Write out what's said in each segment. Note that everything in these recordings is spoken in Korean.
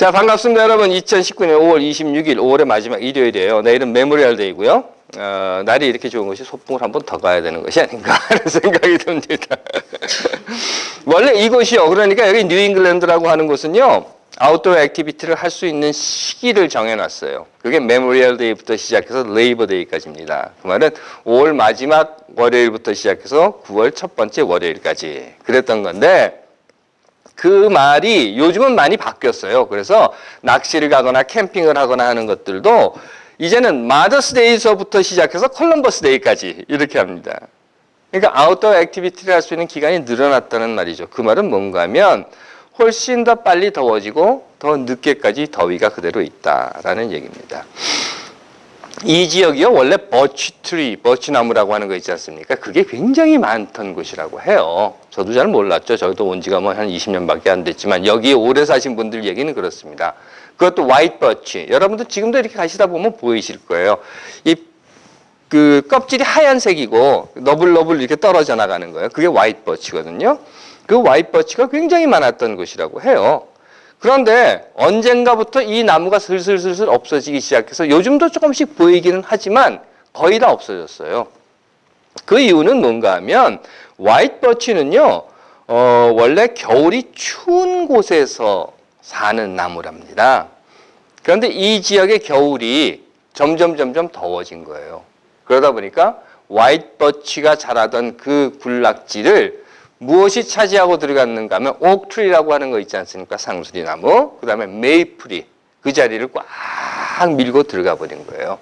자, 반갑습니다, 여러분. 2019년 5월 26일, 5월의 마지막 일요일이에요. 내일은 메모리얼 데이고요. 어, 날이 이렇게 좋은 것이 소풍을 한 번 더 가야 되는 것이 아닌가 하는 생각이 듭니다. 원래 이곳이요. 그러니까 여기 뉴잉글랜드라고 하는 곳은요. 아웃도어 액티비티를 할 수 있는 시기를 정해놨어요. 그게 메모리얼 데이부터 시작해서 레이버 데이까지입니다. 그 말은 5월 마지막 월요일부터 시작해서 9월 첫 번째 월요일까지 그랬던 건데 그 말이 요즘은 많이 바뀌었어요. 그래서 낚시를 가거나 캠핑을 하거나 하는 것들도 이제는 마더스 데이서부터 시작해서 콜럼버스 데이까지 이렇게 합니다. 그러니까 아웃도어 액티비티를 할 수 있는 기간이 늘어났다는 말이죠. 그 말은 뭔가 하면 훨씬 더 빨리 더워지고 더 늦게까지 더위가 그대로 있다라는 얘기입니다. 이 지역이요 원래 버치트리, 버치나무라고 하는 거 있지 않습니까? 그게 굉장히 많던 곳이라고 해요. 저도 잘 몰랐죠. 저도 온 지가 뭐 한 20년밖에 안 됐지만 여기 오래 사신 분들 얘기는 그렇습니다. 그것도 화이트 버치. 여러분들 지금도 이렇게 가시다 보면 보이실 거예요. 이 그 껍질이 하얀색이고 너블너블 이렇게 떨어져 나가는 거예요. 그게 화이트 버치거든요. 그 화이트 버치가 굉장히 많았던 곳이라고 해요. 그런데 언젠가부터 이 나무가 슬슬슬슬 없어지기 시작해서 요즘도 조금씩 보이기는 하지만 거의 다 없어졌어요. 그 이유는 뭔가 하면 화이트 버치는요, 어, 원래 겨울이 추운 곳에서 사는 나무랍니다. 그런데 이 지역의 겨울이 점점 점점 더워진 거예요. 그러다 보니까 화이트 버치가 자라던 그 군락지를 무엇이 차지하고 들어갔는가 하면 옥트리라고 하는 거 있지 않습니까? 상수리 나무. 그 다음에 메이플이 그 자리를 꽉 밀고 들어가 버린 거예요.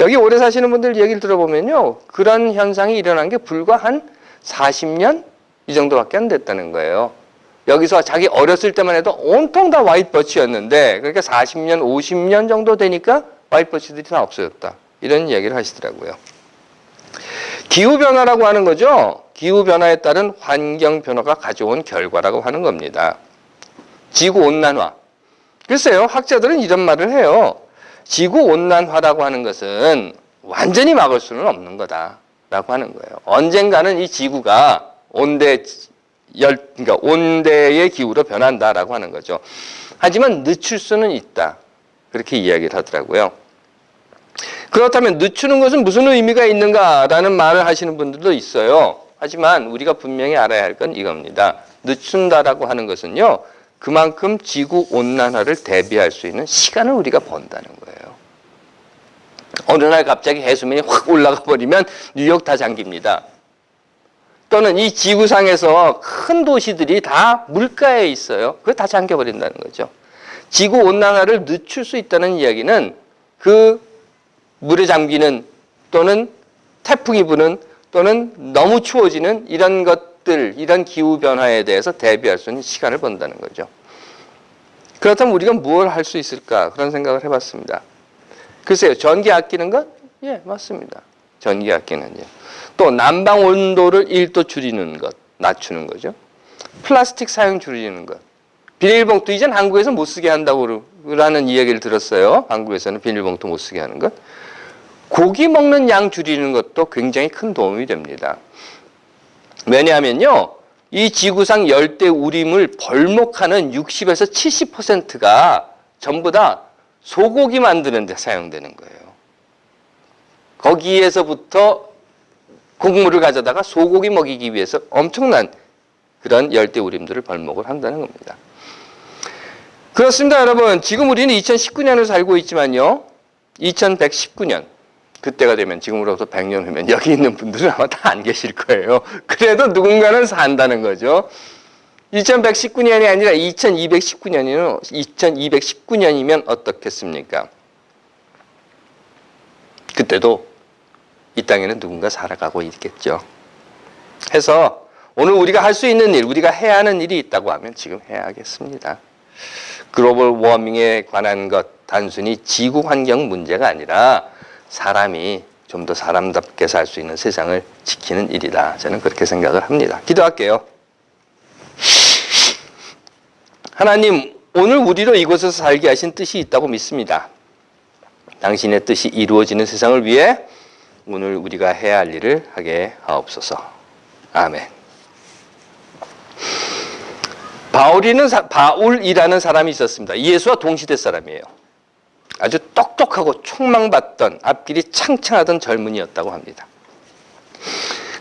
여기 오래 사시는 분들 얘기를 들어보면요. 그런 현상이 일어난 게 불과 한 40년 이 정도밖에 안 됐다는 거예요. 여기서 자기 어렸을 때만 해도 온통 다 화이트 버치였는데 그러니까 40년, 50년 정도 되니까 화이트 버치들이 다 없어졌다. 이런 이야기를 하시더라고요. 기후 변화라고 하는 거죠. 기후 변화에 따른 환경 변화가 가져온 결과라고 하는 겁니다. 지구 온난화. 글쎄요, 학자들은 이런 말을 해요. 지구 온난화라고 하는 것은 완전히 막을 수는 없는 거다 라고 하는 거예요. 언젠가는 이 지구가 온대 열 그러니까 온대의 기후로 변한다라고 하는 거죠. 하지만 늦출 수는 있다. 그렇게 이야기를 하더라고요. 그렇다면 늦추는 것은 무슨 의미가 있는가라는 말을 하시는 분들도 있어요. 하지만 우리가 분명히 알아야 할 건 이겁니다. 늦춘다라고 하는 것은요. 그만큼 지구 온난화를 대비할 수 있는 시간을 우리가 번다는 거예요. 어느 날 갑자기 해수면이 확 올라가 버리면 뉴욕 다 잠깁니다. 또는 이 지구상에서 큰 도시들이 다 물가에 있어요. 그거 다 잠겨버린다는 거죠. 지구 온난화를 늦출 수 있다는 이야기는 그 물에 잠기는 또는 태풍이 부는 또는 너무 추워지는 이런 것들, 이런 기후 변화에 대해서 대비할 수 있는 시간을 번다는 거죠. 그렇다면 우리가 무엇을 할 수 있을까? 그런 생각을 해봤습니다. 글쎄요, 전기 아끼는 것? 예, 맞습니다. 전기 아끼는 예. 또 난방 온도를 1도 줄이는 것, 낮추는 거죠. 플라스틱 사용 줄이는 것. 비닐봉투 이젠 한국에서 못 쓰게 한다고 라는 이야기를 들었어요. 한국에서는 비닐봉투 못 쓰게 하는 것. 고기 먹는 양 줄이는 것도 굉장히 큰 도움이 됩니다. 왜냐하면요. 이 지구상 열대 우림을 벌목하는 60에서 70%가 전부 다 소고기 만드는 데 사용되는 거예요. 거기에서부터 곡물을 가져다가 소고기 먹이기 위해서 엄청난 그런 열대 우림들을 벌목을 한다는 겁니다. 그렇습니다, 여러분. 지금 우리는 2019년을 살고 있지만요. 2119년 그때가 되면 지금으로부터 100년 후면 여기 있는 분들은 아마 다 안 계실 거예요. 그래도 누군가는 산다는 거죠. 2119년이 아니라 2219년이면 2219년이면 어떻겠습니까? 그때도 이 땅에는 누군가 살아가고 있겠죠. 해서 오늘 우리가 할 수 있는 일, 우리가 해야 하는 일이 있다고 하면 지금 해야겠습니다. 글로벌 워밍에 관한 것 단순히 지구 환경 문제가 아니라 사람이 좀 더 사람답게 살 수 있는 세상을 지키는 일이다. 저는 그렇게 생각을 합니다. 기도할게요. 하나님, 오늘 우리로 이곳에서 살게 하신 뜻이 있다고 믿습니다. 당신의 뜻이 이루어지는 세상을 위해 오늘 우리가 해야 할 일을 하게 하옵소서. 아멘. 바울이는 사- 바울이라는 사람이 있었습니다. 예수와 동시대 사람이에요. 아주 똑똑하고 촉망받던 앞길이 창창하던 젊은이였다고 합니다.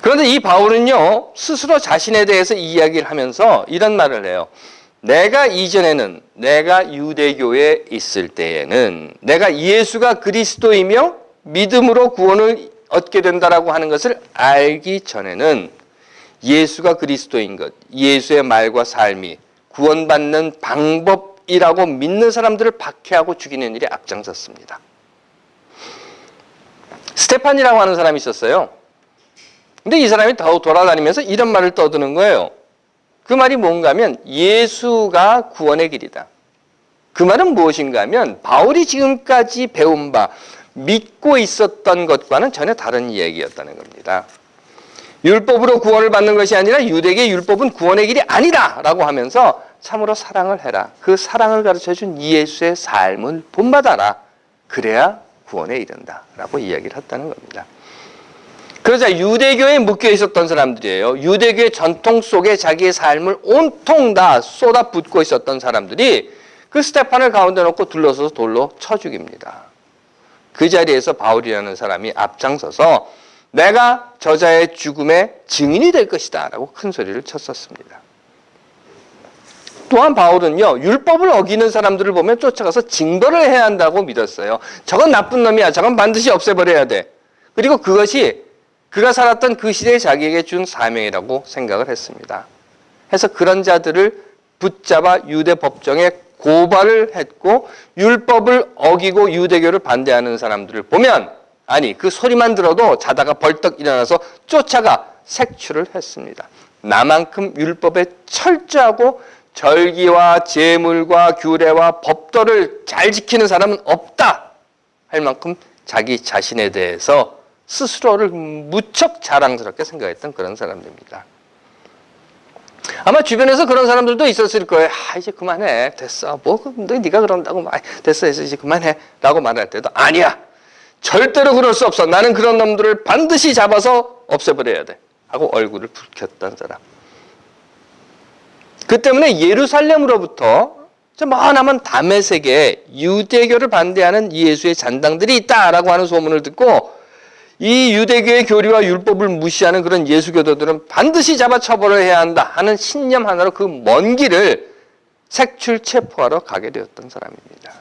그런데 이 바울은요 스스로 자신에 대해서 이야기를 하면서 이런 말을 해요. 내가 이전에는 내가 유대교에 있을 때에는 내가 예수가 그리스도이며 믿음으로 구원을 얻게 된다라고 하는 것을 알기 전에는 예수가 그리스도인 것, 예수의 말과 삶이 구원받는 방법 이라고 믿는 사람들을 박해하고 죽이는 일에 앞장섰습니다. 스테판이라고 하는 사람이 있었어요. 근데 이 사람이 더 돌아다니면서 이런 말을 떠드는 거예요. 그 말이 뭔가 하면 예수가 구원의 길이다. 그 말은 무엇인가 하면 바울이 지금까지 배운 바 믿고 있었던 것과는 전혀 다른 이야기였다는 겁니다. 율법으로 구원을 받는 것이 아니라 유대계 율법은 구원의 길이 아니다라고 하면서 참으로 사랑을 해라. 그 사랑을 가르쳐 준 예수의 삶을 본받아라. 그래야 구원에 이른다 라고 이야기를 했다는 겁니다. 그러자 유대교에 묶여 있었던 사람들이에요. 유대교의 전통 속에 자기의 삶을 온통 다 쏟아붓고 있었던 사람들이 그 스테판을 가운데 놓고 둘러서서 돌로 쳐 죽입니다. 그 자리에서 바울이라는 사람이 앞장서서 내가 저자의 죽음의 증인이 될 것이다 라고 큰 소리를 쳤었습니다. 또한 바울은요, 율법을 어기는 사람들을 보면 쫓아가서 징벌을 해야 한다고 믿었어요. 저건 나쁜 놈이야. 저건 반드시 없애버려야 돼. 그리고 그것이 그가 살았던 그 시대에 자기에게 준 사명이라고 생각을 했습니다. 해서 그런 자들을 붙잡아 유대 법정에 고발을 했고 율법을 어기고 유대교를 반대하는 사람들을 보면 아니 그 소리만 들어도 자다가 벌떡 일어나서 쫓아가 색출을 했습니다. 나만큼 율법에 철저하고 절기와 제물과 규례와 법도를 잘 지키는 사람은 없다 할 만큼 자기 자신에 대해서 스스로를 무척 자랑스럽게 생각했던 그런 사람들입니다. 아마 주변에서 그런 사람들도 있었을 거예요. 아 이제 그만해 됐어. 뭐 너, 네가 그런다고 말 됐어 됐어 이제 그만해라고 말할 때도 아니야. 절대로 그럴 수 없어. 나는 그런 놈들을 반드시 잡아서 없애버려야 돼. 하고 얼굴을 붉혔던 사람. 그 때문에 예루살렘으로부터 저 머나먼 담에색에 유대교를 반대하는 예수의 잔당들이 있다라고 하는 소문을 듣고 이 유대교의 교리와 율법을 무시하는 그런 예수교도들은 반드시 잡아 처벌을 해야 한다 하는 신념 하나로 그 먼 길을 색출 체포하러 가게 되었던 사람입니다.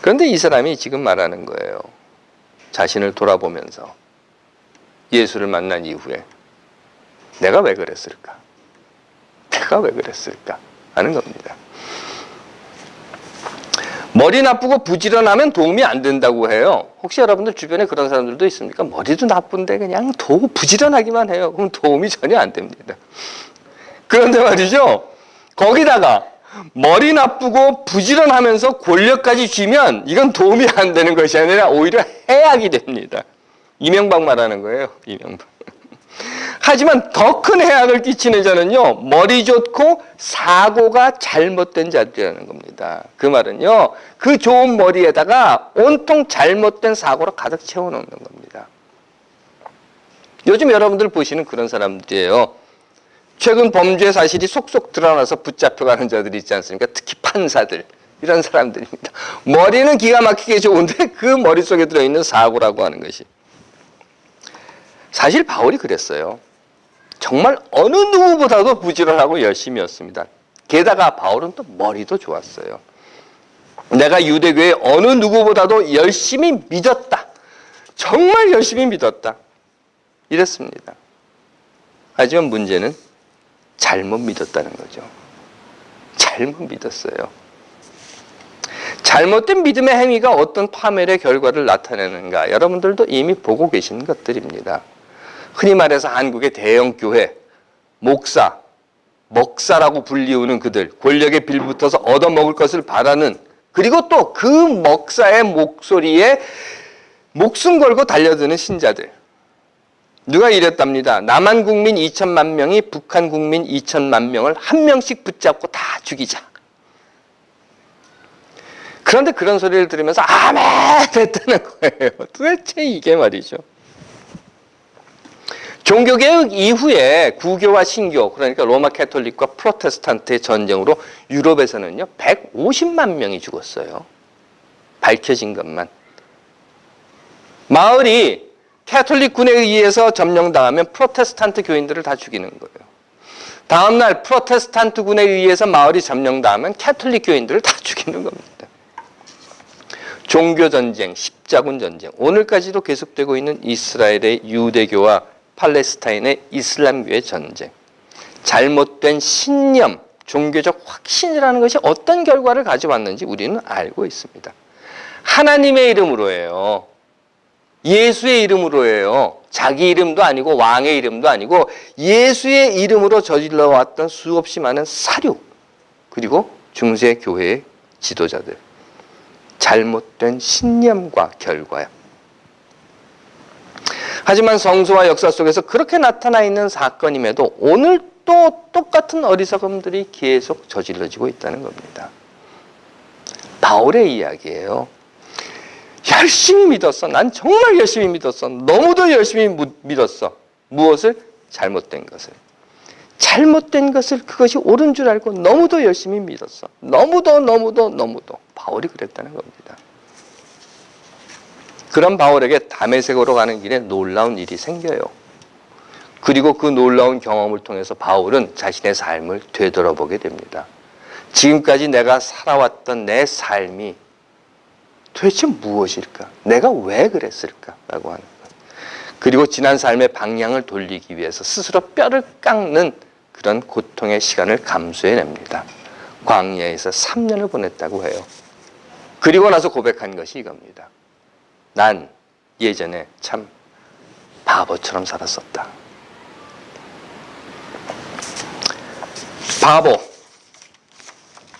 그런데 이 사람이 지금 말하는 거예요. 자신을 돌아보면서 예수를 만난 이후에 내가 왜 그랬을까? 내가 왜 그랬을까? 하는 겁니다. 머리 나쁘고 부지런하면 도움이 안 된다고 해요. 혹시 여러분들 주변에 그런 사람들도 있습니까? 머리도 나쁜데 그냥 도 부지런하기만 해요. 그럼 도움이 전혀 안 됩니다. 그런데 말이죠. 거기다가 머리 나쁘고 부지런하면서 권력까지 쥐면 이건 도움이 안 되는 것이 아니라 오히려 해악이 됩니다. 이명박 말하는 거예요. 이명박. 하지만 더 큰 해악을 끼치는 자는요, 머리 좋고 사고가 잘못된 자들이라는 겁니다. 그 말은요, 그 좋은 머리에다가 온통 잘못된 사고로 가득 채워놓는 겁니다. 요즘 여러분들 보시는 그런 사람들이에요. 최근 범죄 사실이 속속 드러나서 붙잡혀가는 자들이 있지 않습니까? 특히 판사들. 이런 사람들입니다. 머리는 기가 막히게 좋은데 그 머릿속에 들어있는 사고라고 하는 것이. 사실 바울이 그랬어요. 정말 어느 누구보다도 부지런하고 열심히였습니다. 게다가 바울은 또 머리도 좋았어요. 내가 유대교의 어느 누구보다도 열심히 믿었다. 정말 열심히 믿었다. 이랬습니다. 하지만 문제는 잘못 믿었다는 거죠. 잘못 믿었어요. 잘못된 믿음의 행위가 어떤 파멸의 결과를 나타내는가 여러분들도 이미 보고 계신 것들입니다. 흔히 말해서 한국의 대형 교회, 목사, 먹사라고 불리우는 그들, 권력에 빌붙어서 얻어먹을 것을 바라는 그리고 또 그 먹사의 목소리에 목숨 걸고 달려드는 신자들. 누가 이랬답니다. 남한 국민 2천만 명이 북한 국민 2천만 명을 한 명씩 붙잡고 다 죽이자. 그런데 그런 소리를 들으면서 아멘! 됐다는 거예요. 도대체 이게 말이죠. 종교개혁 이후에 구교와 신교, 그러니까 로마 캐톨릭과 프로테스탄트의 전쟁으로 유럽에서는요, 150만 명이 죽었어요. 밝혀진 것만. 마을이 캐톨릭 군에 의해서 점령당하면 프로테스탄트 교인들을 다 죽이는 거예요. 다음날 프로테스탄트 군에 의해서 마을이 점령당하면 캐톨릭 교인들을 다 죽이는 겁니다. 종교 전쟁, 십자군 전쟁, 오늘까지도 계속되고 있는 이스라엘의 유대교와 팔레스타인의 이슬람교의 전쟁. 잘못된 신념, 종교적 확신이라는 것이 어떤 결과를 가져왔는지 우리는 알고 있습니다. 하나님의 이름으로예요. 예수의 이름으로예요. 자기 이름도 아니고 왕의 이름도 아니고 예수의 이름으로 저질러 왔던 수없이 많은 사륙 그리고 중세 교회의 지도자들 잘못된 신념과 결과야. 하지만 성서와 역사 속에서 그렇게 나타나 있는 사건임에도 오늘 또 똑같은 어리석음들이 계속 저질러지고 있다는 겁니다. 바울의 이야기예요. 열심히 믿었어. 난 정말 열심히 믿었어. 너무도 열심히 무- 믿었어. 무엇을? 잘못된 것을. 잘못된 것을 그것이 옳은 줄 알고 너무도 열심히 믿었어. 너무도 너무도 너무도. 바울이 그랬다는 겁니다. 그런 바울에게 담에색으로 가는 길에 놀라운 일이 생겨요. 그리고 그 놀라운 경험을 통해서 바울은 자신의 삶을 되돌아보게 됩니다. 지금까지 내가 살아왔던 내 삶이 도대체 무엇일까? 내가 왜 그랬을까? 라고 하는 것. 그리고 지난 삶의 방향을 돌리기 위해서 스스로 뼈를 깎는 그런 고통의 시간을 감수해냅니다. 광야에서 3년을 보냈다고 해요. 그리고 나서 고백한 것이 이겁니다. 난 예전에 참 바보처럼 살았었다. 바보.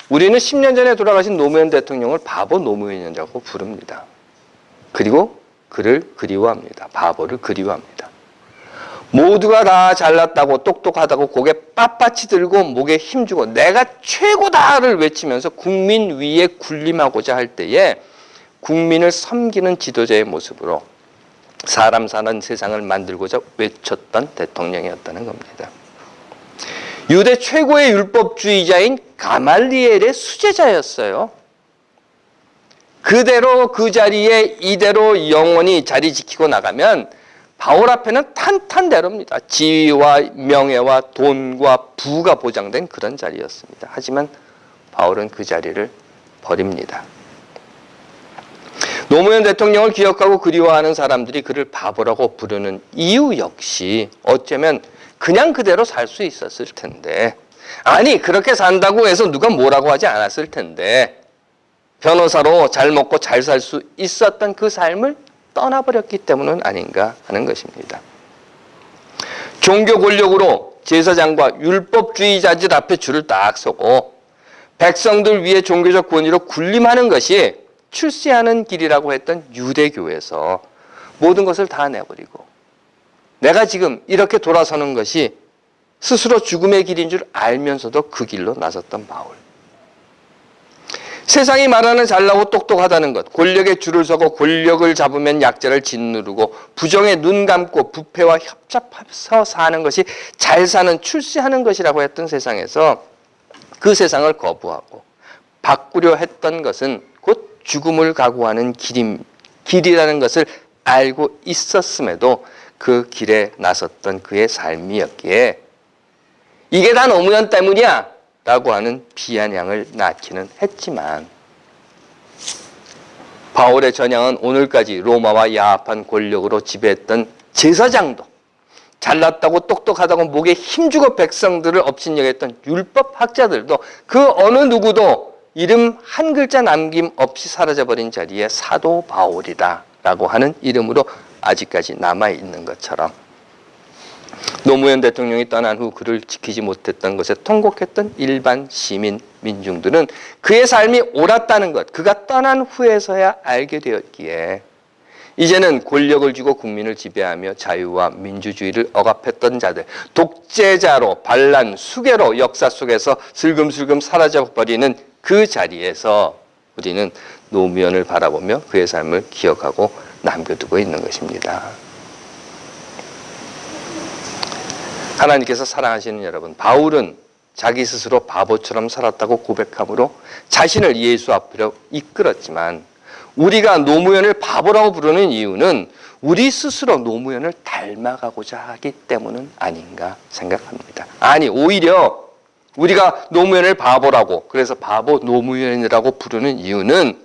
우리는 10년 전에 돌아가신 노무현 대통령을 바보 노무현이라고 부릅니다. 그리고 그를 그리워합니다. 바보를 그리워합니다. 모두가 다 잘났다고 똑똑하다고 고개 빳빳이 들고 목에 힘주고 내가 최고다를 외치면서 국민 위에 군림하고자 할 때에 국민을 섬기는 지도자의 모습으로 사람 사는 세상을 만들고자 외쳤던 대통령이었다는 겁니다. 유대 최고의 율법주의자인 가말리엘의 수제자였어요. 그대로 그 자리에 이대로 영원히 자리 지키고 나가면 바울 앞에는 탄탄대로입니다. 지위와 명예와 돈과 부가 보장된 그런 자리였습니다. 하지만 바울은 그 자리를 버립니다. 노무현 대통령을 기억하고 그리워하는 사람들이 그를 바보라고 부르는 이유 역시 어쩌면 그냥 그대로 살 수 있었을 텐데 아니 그렇게 산다고 해서 누가 뭐라고 하지 않았을 텐데 변호사로 잘 먹고 잘 살 수 있었던 그 삶을 떠나버렸기 때문은 아닌가 하는 것입니다. 종교 권력으로 제사장과 율법주의자들 앞에 줄을 딱 서고 백성들 위해 종교적 권위로 군림하는 것이 출세하는 길이라고 했던 유대교에서 모든 것을 다 내버리고 내가 지금 이렇게 돌아서는 것이 스스로 죽음의 길인 줄 알면서도 그 길로 나섰던 바울. 세상이 말하는 잘나고 똑똑하다는 것, 권력에 줄을 서고 권력을 잡으면 약자를 짓누르고 부정에 눈 감고 부패와 협잡해서 사는 것이 잘 사는 출세하는 것이라고 했던 세상에서 그 세상을 거부하고 바꾸려 했던 것은 곧 죽음을 각오하는 길임, 길이라는 것을 알고 있었음에도 그 길에 나섰던 그의 삶이었기에 이게 다 노무현 때문이야 라고 하는 비아냥을 낳기는 했지만 바울의 전향은 오늘까지 로마와 야합한 권력으로 지배했던 제사장도 잘났다고 똑똑하다고 목에 힘주고 백성들을 업신여겼던 율법학자들도 그 어느 누구도 이름 한 글자 남김 없이 사라져버린 자리에 사도 바울이다 라고 하는 이름으로 아직까지 남아있는 것처럼 노무현 대통령이 떠난 후 그를 지키지 못했던 것에 통곡했던 일반 시민 민중들은 그의 삶이 옳았다는 것, 그가 떠난 후에서야 알게 되었기에 이제는 권력을 쥐고 국민을 지배하며 자유와 민주주의를 억압했던 자들, 독재자로 반란, 수괴로 역사 속에서 슬금슬금 사라져 버리는 그 자리에서 우리는 노무현을 바라보며 그의 삶을 기억하고 남겨두고 있는 것입니다. 하나님께서 사랑하시는 여러분, 바울은 자기 스스로 바보처럼 살았다고 고백함으로 자신을 예수 앞으로 이끌었지만 우리가 노무현을 바보라고 부르는 이유는 우리 스스로 노무현을 닮아가고자 하기 때문은 아닌가 생각합니다. 아니, 오히려 우리가 노무현을 바보라고 그래서 바보 노무현이라고 부르는 이유는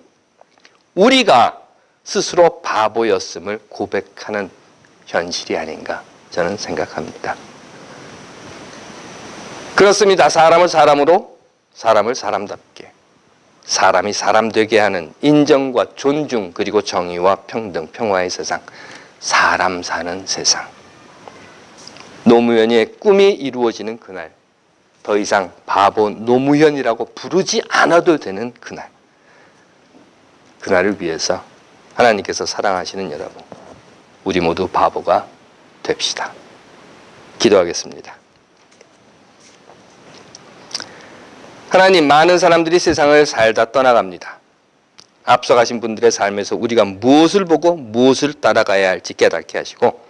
우리가 스스로 바보였음을 고백하는 현실이 아닌가 저는 생각합니다. 그렇습니다. 사람을 사람으로, 사람을 사람답게, 사람이 사람 되게 하는 인정과 존중, 그리고 정의와 평등, 평화의 세상, 사람 사는 세상. 노무현의 꿈이 이루어지는 그날, 더 이상 바보 노무현이라고 부르지 않아도 되는 그날. 그날을 위해서 하나님께서 사랑하시는 여러분, 우리 모두 바보가 됩시다. 기도하겠습니다. 하나님, 많은 사람들이 세상을 살다 떠나갑니다. 앞서가신 분들의 삶에서 우리가 무엇을 보고 무엇을 따라가야 할지 깨닫게 하시고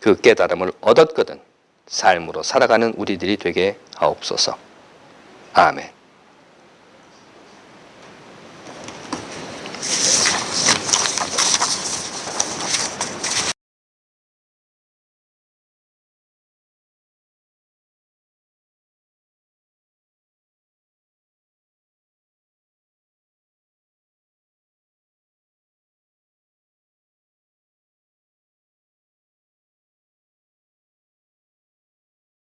그 깨달음을 얻었거든 삶으로 살아가는 우리들이 되게 하옵소서. 아멘.